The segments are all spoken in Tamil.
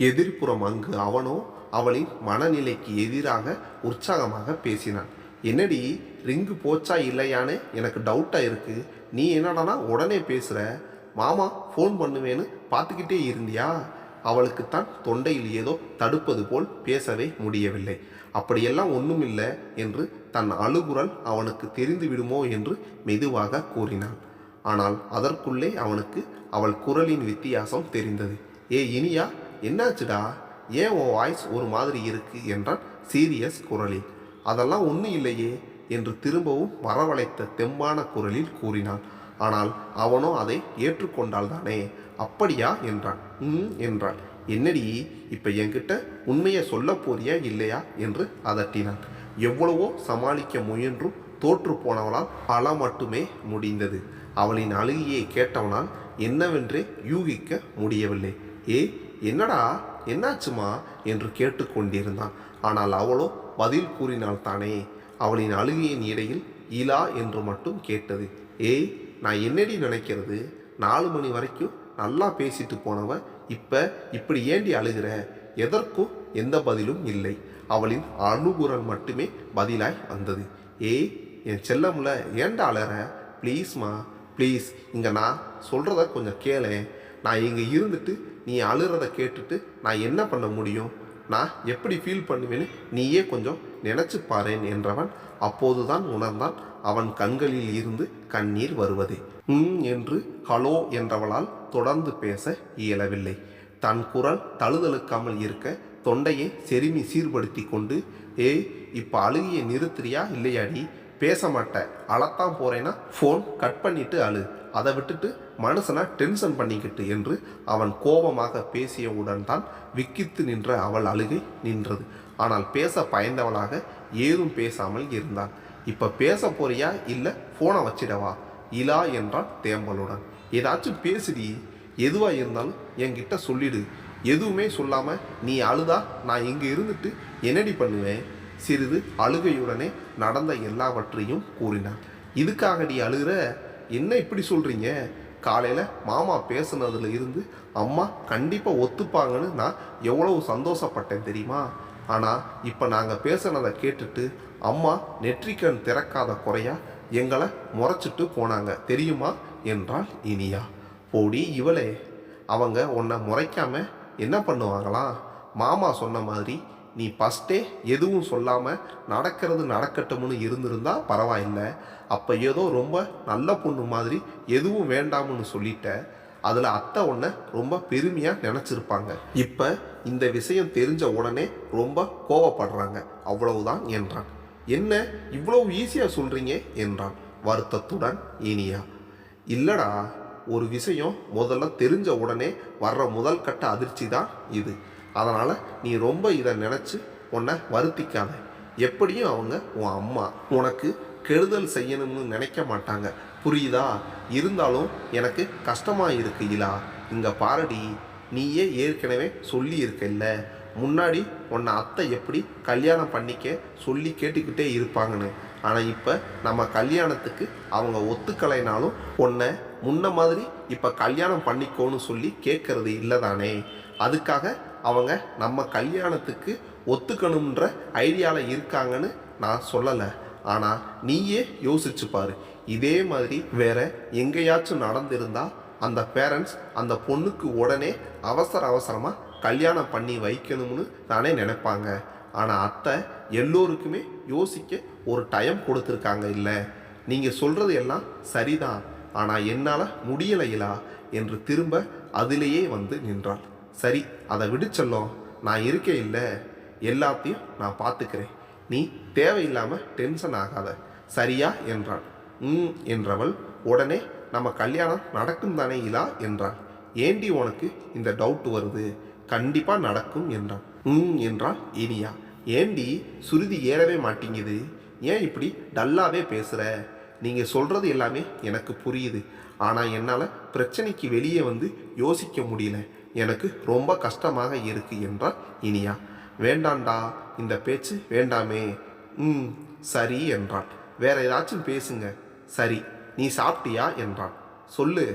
எதிர்ப்புறம் அங்கு அவனோ அவளின் மனநிலைக்கு எதிராக உற்சாகமாக பேசினான். என்னடி ரிங்கு போச்சா இல்லையான்னு எனக்கு டவுட்டாக இருக்குது நீ என்னடானா உடனே பேசுகிற மாமா ஃபோன் பண்ணுவேன்னு பார்த்துக்கிட்டே இருந்தியா? அவளுக்குத்தான் தொண்டையில் ஏதோ தடுப்பது போல் பேசவே முடியவில்லை. அப்படியெல்லாம் ஒன்றும் இல்லை என்று தன் அழுகுரல் அவனுக்கு தெரிந்து விடுமோ என்று மெதுவாக கூறினாள் ஆனால் அதற்குள்ளே அவனுக்கு அவள் குரலின் வித்தியாசம் தெரிந்தது. ஏ இனியா என்னாச்சுடா? ஏன் உன் வாய்ஸ் ஒரு மாதிரி இருக்கு? என்றான் சீரியஸ் குரலில். அதெல்லாம் ஒன்றும் இல்லையே என்று திரும்பவும் வரவழைத்த தெம்பான குரலில் கூறினான். ஆனால் அவனோ அதை ஏற்றுக்கொண்டால் தானே அப்படியா? என்றான். ம் என்றாள். என்னடி இப்போ என்கிட்ட உண்மையை சொல்ல போறியா இல்லையா? என்று அதட்டினான். எவ்வளவோ சமாளிக்க முயன்றும் தோற்று போனவளால் பல மட்டுமே முடிந்தது. அவளின் அழுகையை கேட்டவனால் என்னவென்றே யூகிக்க முடியவில்லை. ஏ என்னடா என்னாச்சுமா? என்று கேட்டுக்கொண்டிருந்தான். ஆனால் அவளோ பதில் கூறினாள் தானே அவளின் அழுகையின் இடையில் இலா என்று மட்டும் கேட்டது. ஏய் நான் என்னடி நினைக்கிறது? நாலு மணி வரைக்கும் நல்லா பேசிட்டு போனவ இப்போ இப்படி ஏண்டி அழுகிற? எதற்கும் எந்த பதிலும் இல்லை. அவளின் அணுகுரல் மட்டுமே பதிலாய் வந்தது. ஏய் என் செல்லம்ல ஏண்டா அழற? ப்ளீஸ்மா ப்ளீஸ் இங்கே நான் சொல்கிறத கொஞ்சம் கேளேன் நான் இங்கே இருந்துட்டு நீ அழுறத கேட்டுட்டு நான் என்ன பண்ண முடியும்? நான் எப்படி ஃபீல் பண்ணுவேன்னு நீயே கொஞ்சம் நினச்சி பாறேன் என்றவன் அப்போதுதான் உணர்ந்தான். அவன் கண்களில் இருந்து கண்ணீர் வருவது. ம் என்று ஹலோ என்றவளால் தொடர்ந்து பேச இயலவில்லை. தன் குரல் தழுதழுக்காமல் இருக்க தொண்டையை செருமி சீர்படுத்தி கொண்டு ஏய் இப்போ அழுகிய நிறுத்துறியா? இல்லையாடி. பேச மாட்டேன் அழத்தான் போறேன்னா ஃபோன் கட் பண்ணிட்டு அழு. அதை விட்டுட்டு மனுஷனை டென்ஷன் பண்ணிக்கிட்டு என்று அவன் கோபமாக பேசியவுடன் தான் விக்கித்து நின்ற அவள் அழுகை நின்றது. ஆனால் பேச பயந்தவளாக ஏதும் பேசாமல் இருந்தாள் இப்போ பேச போறியா? இல்லை ஃபோனை வச்சிடவா? இலா என்றான் தேம்பலுடன். ஏதாச்சும் பேசுடி. எதுவாக இருந்தாலும் என்கிட்ட சொல்லிடு. எதுவுமே சொல்லாமல் நீ அழுதா? நான் இங்கே இருந்துட்டு என்னடி பண்ணுவேன்? சிறிது அழுகையுடனே நடந்த எல்லாவற்றையும் கூறினான். இதுக்காகடி அழுகிற? என்ன இப்படி சொல்கிறீங்க காலையில் மாமா பேசுனதுல இருந்து அம்மா கண்டிப்பாக ஒத்துப்பாங்கன்னு நான் எவ்வளவு சந்தோஷப்பட்டேன் தெரியுமா? ஆனால் இப்போ நாங்கள் பேசுனதை கேட்டுட்டு அம்மா நெற்றிக்கண் திறக்காத குறையா எங்களை முறைச்சிட்டு போனாங்க. தெரியுமா? என்றாள் இனியா. போடி இவளே. அவங்க உன்னை முறைக்காம என்ன பண்ணுவாங்களாம்? மாமா சொன்ன மாதிரி நீ ஃபஸ்ட்டே எதுவும் சொல்லாமல் நடக்கிறது நடக்கட்டும்னு இருந்திருந்தா பரவாயில்ல. அப்போ ஏதோ ரொம்ப நல்ல பொண்ணு மாதிரி எதுவும் வேண்டாம்னு சொல்லிட்ட. அதில் அத்தை உன்னை ரொம்ப பெருமையாக நினச்சிருப்பாங்க. இப்போ இந்த விஷயம் தெரிஞ்ச உடனே ரொம்ப கோவப்படுறாங்க. அவ்வளவுதான் என்றான். என்ன இவ்வளவு ஈஸியாக சொல்கிறீங்க என்றான். வருத்தத்துடன் இனியா. இல்லடா ஒரு விஷயம் முதல்ல தெரிஞ்ச உடனே வர்ற முதல் கட்ட அதிர்ச்சி தான் இது. அதனால் நீ ரொம்ப இதை நினச்சி உன்னை வருத்திக்காத. எப்படியும் அவங்க உன் அம்மா உனக்கு கெடுதல் செய்யணும்னு நினைக்க மாட்டாங்க. புரியுதா? இருந்தாலும் எனக்கு கஷ்டமாக இருக்கு இலா. இங்கே பாரடி நீயே ஏற்கனவே சொல்லி இருக்கல்ல முன்னாடி உன்னை அத்தை எப்படி கல்யாணம் பண்ணிக்க சொல்லி கேட்டுக்கிட்டே இருப்பாங்கன்னு. ஆனால் இப்போ நம்ம கல்யாணத்துக்கு அவங்க ஒத்துக்கலைனாலும் உன்னை முன்ன மாதிரி இப்போ கல்யாணம் பண்ணிக்கோன்னு சொல்லி கேட்கறது இல்லை தானே அதுக்காக அவங்க நம்ம கல்யாணத்துக்கு ஒத்துக்கணுன்ற ஐடியாவில் இருக்காங்கன்னு நான் சொல்லலை. ஆனால் நீயே யோசிச்சு இதே மாதிரி வேற எங்கேயாச்சும் நடந்திருந்தால் அந்த பேரண்ட்ஸ் அந்த பொண்ணுக்கு உடனே அவசர அவசரமாக கல்யாணம் பண்ணி வைக்கணும்னு தானே நினைப்பாங்க. ஆனால் அத்தை எல்லோருக்குமே யோசிக்க ஒரு டைம் கொடுத்துருக்காங்க இல்லை. நீங்கள் சொல்கிறது எல்லாம் சரிதான். ஆனால் என்னால் முடியலையிலா? என்று திரும்ப அதிலேயே வந்து நின்றாள். சரி அதை விடுச்சொல்லும் நான் இருக்கே இல்லை எல்லாத்தையும் நான் பார்த்துக்கிறேன். நீ தேவையில்லாமல் டென்ஷன் ஆகாத. சரியா? என்றான். ம் என்றவள் உடனே நம்ம கல்யாணம் நடக்கும் தானே இலா? என்றாள். ஏண்டி உனக்கு இந்த டவுட் வருது? கண்டிப்பாக நடக்கும் என்றான். ம் என்றாள் இனியா. ஏண்டி சுருதி ஏறவே மாட்டேங்குது? ஏன் இப்படி டல்லாவே பேசுகிற நீங்கள் சொல்கிறது எல்லாமே எனக்கு புரியுது. ஆனால் என்னால் பிரச்சனைக்கு வெளியே வந்து யோசிக்க முடியல. எனக்கு ரொம்ப கஷ்டமாக இருக்கு என்றான் இனியா. வேண்டாண்டா இந்த பேச்சு வேண்டாமே. ம் சரி என்றான் வேற ஏதாச்சும் பேசுங்க. சரி நீ சாப்பிட்டியா? என்றான் சொல்லு.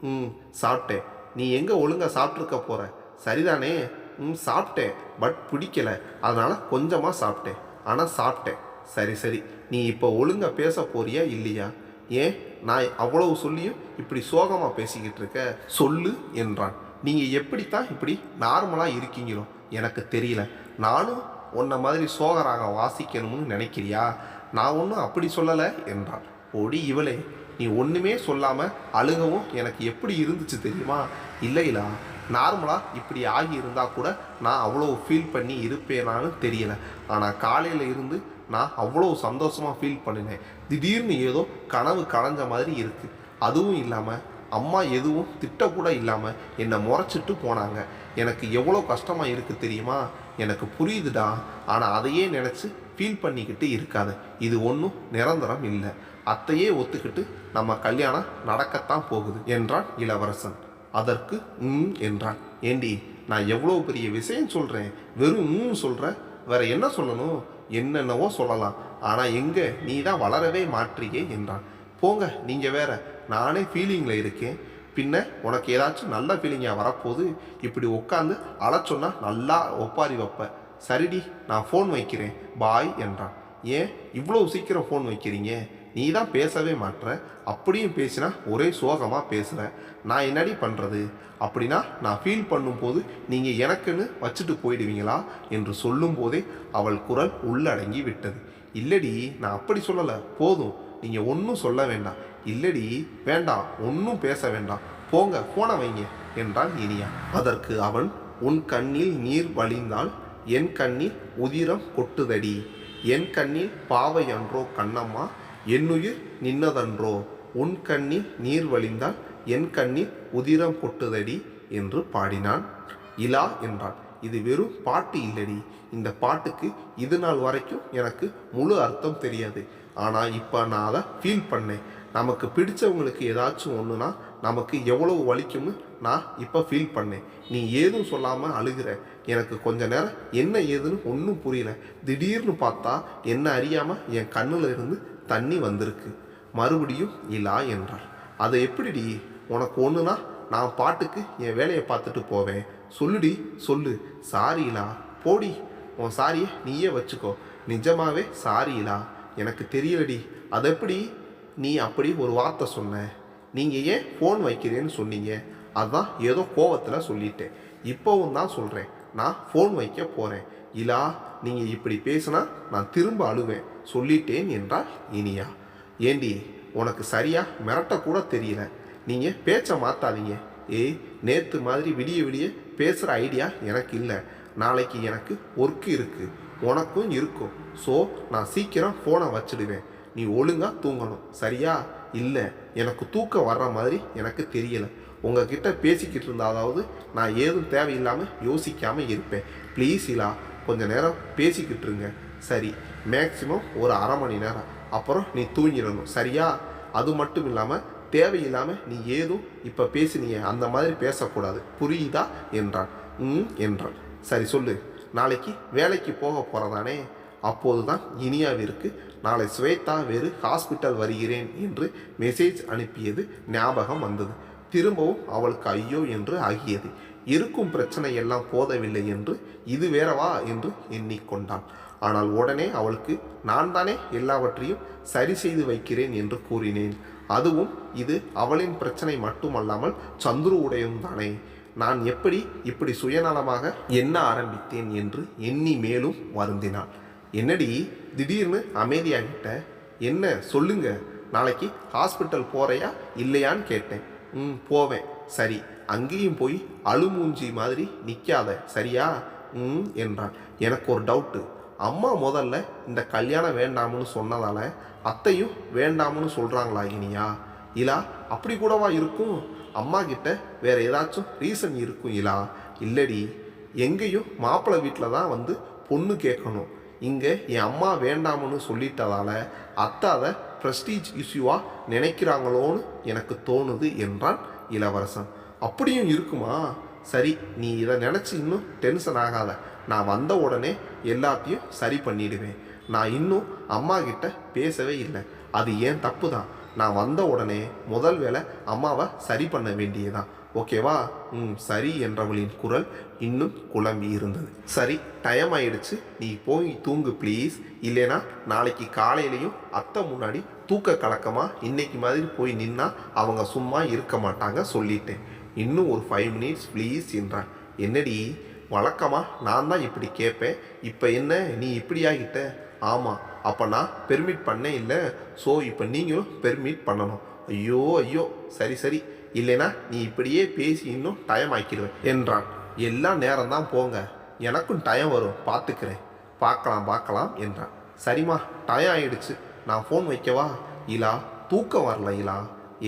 ம் சாப்பிட்டேன். நீ எங்கே ஒழுங்காக சாப்பிட்ருக்க போகிற சரிதானே. ம் சாப்பிட்டேன் பட் பிடிக்கல. அதனால் கொஞ்சமாக சாப்பிட்டேன். ஆனால் சாப்பிட்டேன். சரி சரி. நீ இப்போ ஒழுங்காக பேச போறியா இல்லையா? ஏன்? நான் அவ்வளவு சொல்லியும் இப்படி சோகமாக பேசிக்கிட்டு இருக்க. சொல்லு என்றான். நீங்கள் எப்படித்தான் இப்படி நார்மலாக இருக்கீங்களோ எனக்கு தெரியல. நானும் உன்னை மாதிரி சோகராக வாசிக்கணும்னு நினைக்கிறியா? நான் ஒன்றும் அப்படி சொல்லலை என்றான். ஒடி இவளே நீ ஒன்றுமே சொல்லாமல் அழுகவும் எனக்கு எப்படி இருந்துச்சு தெரியுமா? இல்லைலா நார்மலாக இப்படி ஆகி இருந்தால் கூட நான் அவ்வளோ ஃபீல் பண்ணி இருப்பேனான்னு தெரியல. ஆனால் காலையில் இருந்து நான் அவ்வளோ சந்தோஷமாக ஃபீல் பண்ணினேன். திடீர்னு ஏதோ கனவு கலைஞ்ச மாதிரி இருக்குது அதுவும் இல்லாமல் அம்மா எதுவும் திட்டக்கூட இல்லாமல் என்னை முறைச்சிட்டு போனாங்க. எனக்கு எவ்வளோ கஷ்டமாக இருக்குது தெரியுமா? எனக்கு புரியுதுடா. ஆனால் அதையே நினச்சி ஃபீல் பண்ணிக்கிட்டு இருக்காது. இது ஒன்றும் நிரந்தரம் இல்லை. அத்தையே ஒத்துக்கிட்டு நம்ம கல்யாணம் நடக்கத்தான் போகுது என்றான் இளவரசன். அதற்கு ம் என்றான். ஏண்டி நான் எவ்வளோ பெரிய விஷயம் சொல்கிறேன் வெறும் ம் சொல்கிற வேற என்ன சொல்லணும்? என்னென்னவோ சொல்லலாம். ஆனால் எங்கே நீ தான் வளரவே மாற்றியே என்றான். போங்க நீங்கள் வேற. நானே ஃபீலிங்கில் இருக்கேன். பின்ன உனக்கு ஏதாச்சும் நல்ல ஃபீலிங்காக வரப்போகுது இப்படி உட்காந்து அழச்சொன்னா நல்லா ஒப்பாரி வைப்ப. சரிடி நான் ஃபோன் வைக்கிறேன். பாய் என்றான். ஏன்? இவ்வளோ சீக்கிரம் ஃபோன் வைக்கிறீங்க? நீ தான் பேசவே மாட்டுற அப்படியும் பேசினா ஒரே சோகமாக பேசுகிற நான் என்னடி பண்ணுறது அப்படின்னா நான் ஃபீல் பண்ணும்போது நீங்கள் எனக்குன்னு வச்சுட்டு போயிடுவீங்களா? என்று சொல்லும்போதே அவள் குரல் உள்ளடங்கி விட்டது. இல்லடி நான் அப்படி சொல்லலை. போதும். நீங்கள் ஒன்றும் சொல்ல வேண்டாம். இல்லடி வேண்டாம் ஒன்றும் பேச வேண்டாம். போங்க போன வைங்க என்றான் இனியா. அதற்கு அவன் உன் கண்ணில் நீர் வழிந்தால் என் கண்ணில் உதிரம் கொட்டுதடி. என் கண்ணில் பாவை அன்றோ கண்ணம்மா என்னுயிர் நின்னதன்றோ. உன் கண்ணில் நீர் வழிந்தால் என் கண்ணில் உதிரம் கொட்டுதடி என்று பாடினான். இலா என்றான். இது வெறும் பாட்டு இல்லடி. இந்த பாட்டுக்கு இது நாள் வரைக்கும் எனக்கு முழு அர்த்தம் தெரியாது. ஆனால் இப்போ நான் அதை ஃபீல் பண்ணேன். நமக்கு பிடிச்சவங்களுக்கு ஏதாச்சும் ஒன்றுனா நமக்கு எவ்வளவு வலிக்கும்னு நான் இப்போ ஃபீல் பண்ணேன். நீ ஏதும் சொல்லாமல் அழுகிற. எனக்கு கொஞ்ச நேரம் என்ன ஏதுன்னு ஒன்றும் புரியல. திடீர்னு பார்த்தா என்ன அறியாமல் என் கண்ணில் இருந்து தண்ணி வந்திருக்கு. மறுபடியும் இலா என்றார். அதை எப்படிடி? உனக்கு ஒன்றுனா நான் பாட்டுக்கு என் வேலையை பார்த்துட்டு போவேன். சொல்லுடி சொல்லு. சாரிலா. போடி. உன் சாரியை நீயே வச்சுக்கோ. நிஜமாவே சாரிலா. எனக்கு தெரியலடி அது எப்படி? நீ அப்படி ஒரு வார்த்தை சொன்ன. நீங்கள் ஏன் ஃபோன் வைக்கிறேன்னு சொன்னீங்க? அதுதான் ஏதோ கோவத்தில் சொல்லிட்டேன். இப்போவும் தான் சொல்கிறேன் நான் ஃபோன் வைக்க போகிறேன் இலா நீங்கள் இப்படி பேசினா நான் திரும்ப அழுவேன். சொல்லிட்டேன் என்றால் இனியா. ஏண்டி உனக்கு சரியாக மிரட்டக்கூட தெரியல. நீங்கள் பேச்சை மாற்றாதீங்க ஏய் நேற்று மாதிரி விடிய விடிய பேசுகிற ஐடியா எனக்கு இல்லை. நாளைக்கு எனக்கு ஒர்க் இருக்குது உனக்கும் இருக்கும். ஸோ நான் சீக்கிரம் ஃபோனை வச்சிடுவேன். நீ ஒழுங்காக தூங்கணும். சரியா? இல்லை. எனக்கு தூக்கம் வர்ற மாதிரி எனக்கு தெரியலை. உங்ககிட்ட பேசிக்கிட்டு இருந்தாதாவது நான் ஏதும் தேவையில்லாமல் யோசிக்காமல் இருப்பேன். ப்ளீஸ் இலா கொஞ்சம் நேரம் பேசிக்கிட்டு இருங்க. சரி. மேக்ஸிமம் ஒரு அரை மணி நேரம். அப்புறம் நீ தூங்கிடணும். சரியா? அது மட்டும் இல்லாமல் தேவையில்லாமல் நீ ஏதும் இப்போ பேசினீங்க அந்த மாதிரி பேசக்கூடாது. புரியுதா? என்றான். ம் என்றான். சரி சொல்லு. நாளைக்கு வேலைக்கு போக போகிறதானே அப்போது தான் இனியாவிற்கு நாளை ஸ்வேதா வேறு ஹாஸ்பிட்டல் வருகிறேன் என்று மெசேஜ் அனுப்பியது ஞாபகம் வந்தது. திரும்பவும் அவளுக்கு ஐயோ என்று ஆகியது. இருக்கும் பிரச்சனை எல்லாம் போதவில்லை என்று இது வேறவா? என்று எண்ணிக்கொண்டான் ஆனால் உடனே அவளுக்கு நான் தானே எல்லாவற்றையும் சரி செய்து வைக்கிறேன் என்று கூறினேன். அதுவும் இது அவளின் பிரச்சனை மட்டுமல்லாமல் சந்துருவுடையும் தானே? நான் எப்படி இப்படி சுயநலமாக எண்ண ஆரம்பித்தேன் என்று எண்ணி மேலும் வருந்தினாள் என்னடி? திடீர்னு அமைதியாகிட்ட. என்ன? சொல்லுங்க. நாளைக்கு ஹாஸ்பிட்டல் போறையா? இல்லையான்னு கேட்டேன். ம் போவேன். சரி. அங்கேயும் போய் அழுமூஞ்சி மாதிரி நிற்காத சரியா? ம் என்றான். எனக்கு ஒரு டவுட்டு அம்மா முதல்ல இந்த கல்யாணம் வேண்டாம்னு சொன்னதால அத்தையும் வேண்டாம்னு சொல்கிறாங்களா இனியா? இலா அப்படி கூடவா இருக்கும்? அம்மா கிட்ட வேற ஏதாச்சும் ரீசன் இருக்கும் இலா? இல்லடி எங்கேயும் மாப்பிள்ளை வீட்டில் தான் வந்து பொண்ணு கேட்கணும். இங்கே என் அம்மா வேண்டாம்னு சொல்லிட்டதால அத்தை அதை ப்ரெஸ்டீஜ் இஷ்யூவாக நினைக்கிறாங்களோன்னு எனக்கு தோணுது என்றான் இளவரசன். அப்படியும் இருக்குமா? சரி நீ இதை நினச்சி இன்னும் டென்ஷன் ஆகாத. நான் வந்த உடனே எல்லாத்தையும் சரி பண்ணிடுவேன். நான் இன்னும் அம்மா கிட்ட பேசவே இல்லை. அது ஏன் தப்பு தான் நான் வந்த உடனே முதல் வேலை அம்மாவை சரி பண்ண வேண்டியதான் ஓகேவா ம் சரி என்றவளின் குரல் இன்னும் குழம்பி இருந்தது. சரி டைம் ஆயிடுச்சு. நீ போய் தூங்கு ப்ளீஸ் இல்லைனா நாளைக்கு காலையிலையும் அத்தை முன்னாடி தூக்க கலக்கமா இன்னைக்கு மாதிரி போய் நின்னா அவங்க சும்மா இருக்க மாட்டாங்க சொல்லிட்டேன். இன்னும் ஒரு ஃபைவ் மினிட்ஸ் ப்ளீஸ் என்றான். என்னடி? வழக்கமாக நான் தான் இப்படி கேட்பேன். இப்போ என்ன? நீ இப்படி ஆகிட்ட? ஆமாம் அப்போ நான் பெர்மிட் பண்ணேன் இல்லை. ஸோ இப்போ நீங்களும் பெர்மிட் பண்ணணும். ஐயோ ஐயோ சரி சரி. இல்லைனா நீ இப்படியே பேசி இன்னும் டைம் ஆக்கிடுவேன் என்றான். எல்லாம் நேரம் தான் போங்க. எனக்கும் டைம் வரும். பார்த்துக்கிறேன் பார்க்கலாம் பார்க்கலாம் என்றான். சரிம்மா டைம் ஆயிடுச்சு. நான் ஃபோன் வைக்கவா? இலா தூக்கம் வரல இலா.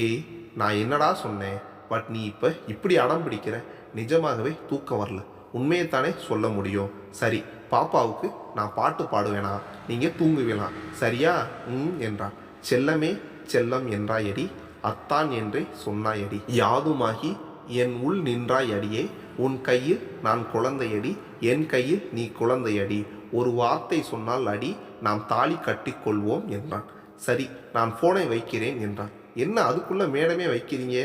ஏய் நான் என்னடா சொன்னேன்? பட் நீ இப்போ இப்படி அடம் பிடிக்கிற? நிஜமாகவே தூக்கம் வரல. உண்மையைத்தானே சொல்ல முடியும். சரி பாப்பாவுக்கு நான் பாட்டு பாடுவேனா? நீங்கள் தூங்குவேலாம் சரியா? ம் என்றான். செல்லமே செல்லம் என்றாயடி அத்தான் என்றே சொன்னாயடி. யாதுமாகி என் உள் நின்றாயடியே உன் கையில் நான் குழந்தையடி என் கையில் நீ குழந்தையடி. ஒரு வார்த்தை சொன்னால் அடி நாம் தாலி கட்டிக்கொள்வோம் என்றான். சரி நான் ஃபோனை வைக்கிறேன் என்றான். என்ன அதுக்குள்ளே மேடமே வைக்கிறீங்க?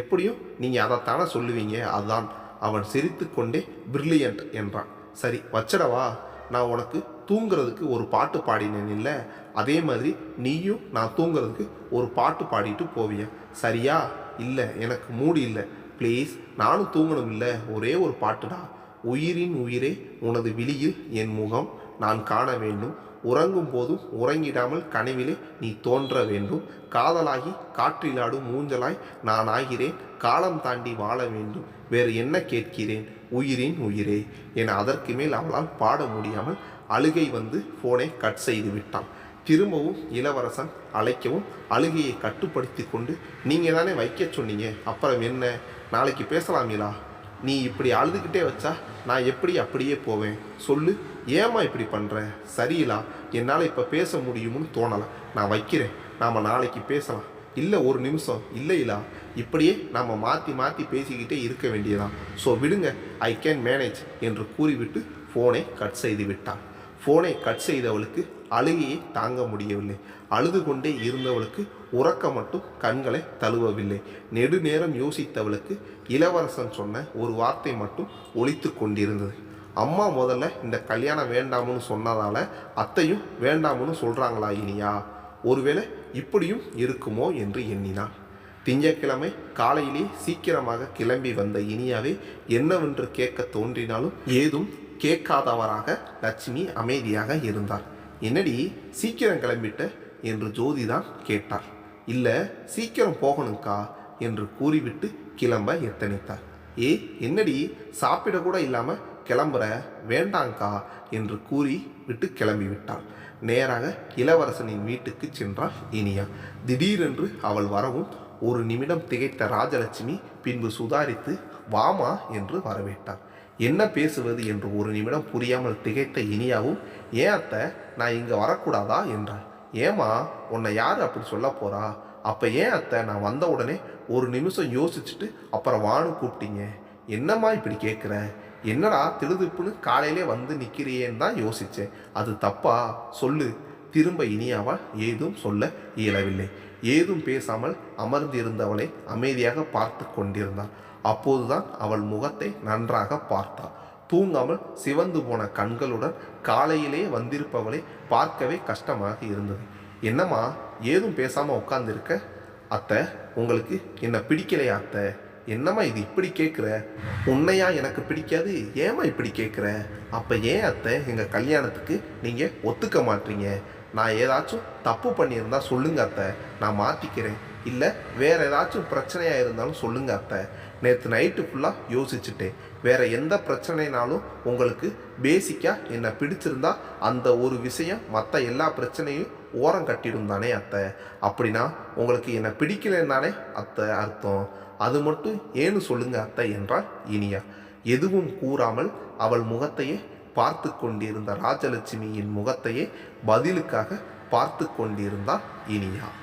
எப்படியும் நீங்கள் அதைத்தானே சொல்லுவீங்க? அதான். அவன் சிரித்துக்கொண்டே பிரில்லியன்ட் என்றான். சரி வச்சிடவா? நான் உனக்கு தூங்குறதுக்கு ஒரு பாட்டு பாடினேன் இல்லை? அதே மாதிரி நீயும் நான் தூங்குறதுக்கு ஒரு பாட்டு பாடிட்டு போவிய? சரியா? இல்லை எனக்கு மூடி இல்லை. ப்ளீஸ் நானும் தூங்கணும் இல்லை. ஒரே ஒரு பாட்டுடா. உயிரின் உயிரே உனது விழியில் என் முகம். நான் காண வேண்டும். உறங்கும் போதும் உறங்கிடாமல் கனவிலே நீ தோன்ற வேண்டும். காதலாகி காற்றிலாடும் மூஞ்சலாய் நான் ஆகிறேன். காலம் தாண்டி வாழ வேண்டும். வேறு என்ன கேட்கிறேன்? உயிரின் உயிரே என அதற்கு மேல் அவளால் பாட முடியாமல் அழுகை வந்து ஃபோனை கட் செய்து விட்டான். திரும்பவும் இளவரசன் அழைக்கவும் அழுகையை கட்டுப்படுத்தி கொண்டு நீங்கள் தானே வைக்க சொன்னீங்க அப்புறம் என்ன? நாளைக்கு பேசலாமீலா நீ இப்படி அழுதுகிட்டே வச்சா நான் எப்படி அப்படியே போவேன்? சொல்லு ஏம்மா இப்படி பண்ணுற சரியிலா என்னால் இப்போ பேச முடியும்னு தோணலை. நான் வைக்கிறேன். நாம் நாளைக்கு பேசலாம். இல்லை ஒரு நிமிஷம் இல்லையிலா இப்படியே நாம் மாற்றி மாற்றி பேசிக்கிட்டே இருக்க வேண்டியதான் ஸோ விடுங்க ஐ கேன் மேனேஜ் என்று கூறிவிட்டு ஃபோனை கட் செய்து விட்டான். ஃபோனை கட் செய்தவளுக்கு அழுகையை தாங்க முடியவில்லை. அழுது கொண்டே இருந்தவளுக்கு உறக்கம் மட்டும் கண்களை தழுவவில்லை. நெடுநேரம் யோசித்தவளுக்கு இளவரசன் சொன்ன ஒரு வார்த்தை மட்டும் ஒழித்து கொண்டிருந்தது. அம்மா முதல்ல இந்த கல்யாணம் வேண்டாம்னு சொன்னதால் அத்தையும் வேண்டாம்னு சொல்கிறாங்களா இனியா? ஒருவேளை இப்படியும் இருக்குமோ என்று எண்ணினான் திங்கட்கிழமை காலையிலே சீக்கிரமாக கிளம்பி வந்த இனியாவே என்னவென்று கேட்க தோன்றினாலும் ஏதும் கேட்காதவராக லட்சுமி அமைதியாக இருந்தார் என்னடி சீக்கிரம் கிளம்பிட்ட? என்று ஜோதிதான் கேட்டார் இல்லை சீக்கிரம் போகணுக்கா என்று கூறிவிட்டு கிளம்ப எத்தனித்தார் ஏ என்னடி சாப்பிட கூட இல்லாமல் கிளம்புற? வேண்டாங்க்கா என்று கூறி விட்டு கிளம்பிவிட்டாள். நேராக இளவரசனின் வீட்டுக்கு சென்றாள் இனியா. திடீரென்று அவள் வரவும் ஒரு நிமிடம் திகைத்த ராஜலட்சுமி பின்பு சுதாரித்து வாமா என்று வரவேற்றார் என்ன பேசுவது? என்று ஒரு நிமிடம் புரியாமல் திகைத்த இனியாவும் ஏன் அத்தை நான் இங்கே வரக்கூடாதா? என்றாள். ஏமா உன்னை யார் அப்படி சொல்ல போறா? அப்போ ஏன் அத்தை நான் வந்த உடனே ஒரு நிமிஷம் யோசிச்சுட்டு அப்புறம் வானு கூப்பிட்டீங்க? என்னம்மா இப்படி கேட்குற என்னடா திடுதிப்புன்னு காலையிலே வந்து நிற்கிறியேன்னு தான் யோசித்தேன் அது தப்பா? சொல்லு. திரும்ப இனியாவா? ஏதும் சொல்ல இயலவில்லை. ஏதும் பேசாமல் அமர்ந்திருந்தவளை அமைதியாக பார்த்து கொண்டிருந்தாள் அப்போதுதான் அவள் முகத்தை நன்றாக பார்த்தாள் தூங்காமல் சிவந்து போன கண்களுடன் காலையிலே வந்திருப்பவளை பார்க்கவே கஷ்டமாக இருந்தது. என்னம்மா? ஏதும் பேசாமல் உட்காந்துருக்க அத்தை உங்களுக்கு என்ன பிடிக்கலையா அத்தை? என்னம்மா இது இப்படி கேட்குற உன்னையா எனக்கு பிடிக்காது ஏம்மா இப்படி கேட்குற அப்போ ஏன் அத்தை எங்கள் கல்யாணத்துக்கு நீங்கள் ஒத்துக்க மாட்டீங்க? நான் ஏதாச்சும் தப்பு பண்ணியிருந்தா சொல்லுங்க அத்தை நான் மாற்றிக்கிறேன் இல்லை வேறு ஏதாச்சும் பிரச்சனையாக இருந்தாலும் சொல்லுங்க அத்தை. நேற்று நைட்டு ஃபுல்லாக யோசிச்சுட்டேன். வேறு எந்த பிரச்சனைனாலும் உங்களுக்கு பேசிக்காக என்னை பிடிச்சிருந்தா அந்த ஒரு விஷயம் மற்ற எல்லா பிரச்சனையும் ஓரம் கட்டிடும் தானே அத்தை. அப்படின்னா உங்களுக்கு என்னை பிடிக்கலன்னு தானே அத்தை அர்த்தம். அது மட்டும் ஏன்னு சொல்லுங்க அத்தை என்றால் இனியா. எதுவும் கூறாமல் அவள் முகத்தையே பார்த்து கொண்டிருந்த ராஜலட்சுமியின் முகத்தையே பதிலுக்காக பார்த்து கொண்டிருந்தாள் இனியா.